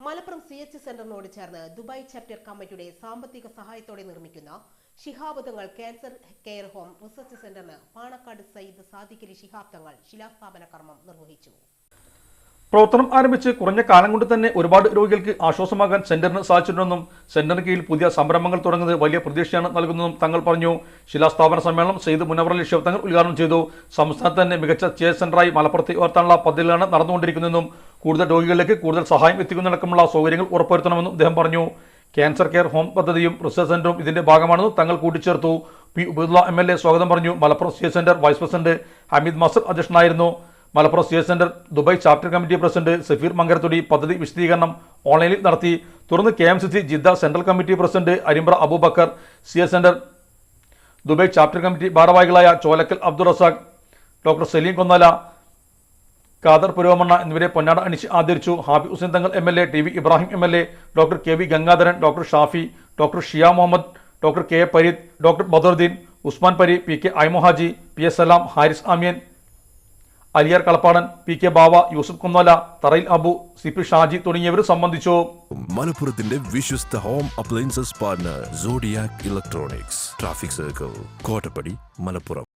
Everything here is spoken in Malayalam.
മലപ്പുറം സി എച്ച് സെന്ററിനോട് ചേർന്ന് ദുബായ് ചാപ്റ്റർ കമ്മിറ്റിയുടെ സാമ്പത്തിക സഹായത്തോടെ നിർമ്മിക്കുന്ന ശിഹാബുദങ്ങൾ ക്യാൻസർ കെയർ ഹോം റിസർച്ച് സെന്ററിന് പാണക്കാട് സയ്യിദ് സാദിഖലി ശിഹാബ് തങ്ങൾ ശിലാസ്ഥാപന കർമ്മം നിർവഹിച്ചു. പ്രവർത്തനം ആരംഭിച്ച് കുറഞ്ഞ കാലം കൊണ്ട് തന്നെ ഒരുപാട് രോഗികൾക്ക് ആശ്വാസമാകാൻ സെന്ററിന് സാധിച്ചിട്ടുണ്ടെന്നും സെന്ററിന് കീഴിൽ പുതിയ സംരംഭങ്ങൾ തുടങ്ങുന്നത് വലിയ പ്രതീക്ഷയാണ് നൽകുന്നതെന്നും തങ്ങൾ പറഞ്ഞു. ശിലാസ്ഥാപന സമ്മേളനം സെയ്ത് മുനവറലി ശിവ തങ്ങൾ ഉദ്ഘാടനം ചെയ്തു. സംസ്ഥാനത്ത് തന്നെ മികച്ച ചെയർ സെന്ററായി മലപ്പുറത്ത് ഉയർത്താനുള്ള പദ്ധതികളാണ് നടന്നുകൊണ്ടിരിക്കുന്നതെന്നും കൂടുതൽ രോഗികളിലേക്ക് കൂടുതൽ സഹായം എത്തിക്കുന്നതടക്കമുള്ള സൗകര്യങ്ങൾ ഉറപ്പുവരുത്തണമെന്നും അദ്ദേഹം പറഞ്ഞു. ക്യാൻസർ കെയർ ഹോം പദ്ധതിയും റിസർച്ച് സെന്ററും ഇതിന്റെ ഭാഗമാണെന്നും തങ്ങൾ കൂട്ടിച്ചേർത്തു. P Ubaidulla M L A സ്വാഗതം പറഞ്ഞു. Malappuram C centre vice president Hameed Masar അധ്യക്ഷനായിരുന്നു. Malappuram C centre Dubai chapter committee president Safeer Mankarathodi പദ്ധതി വിശദീകരണം ഓൺലൈനിൽ നടത്തി. തുടർന്ന് K M C C Jeddah central committee president Arimbra Abubakar C S centre Dubai chapter committee ഭാരവാഹികളായ ചോലക്കൽ അബ്ദുൾ റസാഖ് ഡോക്ടർ സലീം കൊന്നാല ഖാദർ പുരോമണ്ണ എന്നിവരെ പൊന്നാട അണിച്ച് ആദരിച്ചു. ഹാബി Hussain Thangal M L A T V Ibrahim M L A doctor K V Gangadharan doctor Shafi doctor Shiya Muhammad doctor K A Pareed doctor Badaruddin Usman Pari P K ഐമൊഹാജി P S Salam Haris Amiyan Aliyar Kalappadan P K Bava Yusuf Kunnola Tharayil Abu C P Shaji തുടങ്ങിയവർ സംബന്ധിച്ചു. മലപ്പുറത്തിന്റെ വിശ്വസ്ത home appliances partner electronics traffic circle Kottappadi Malappuram.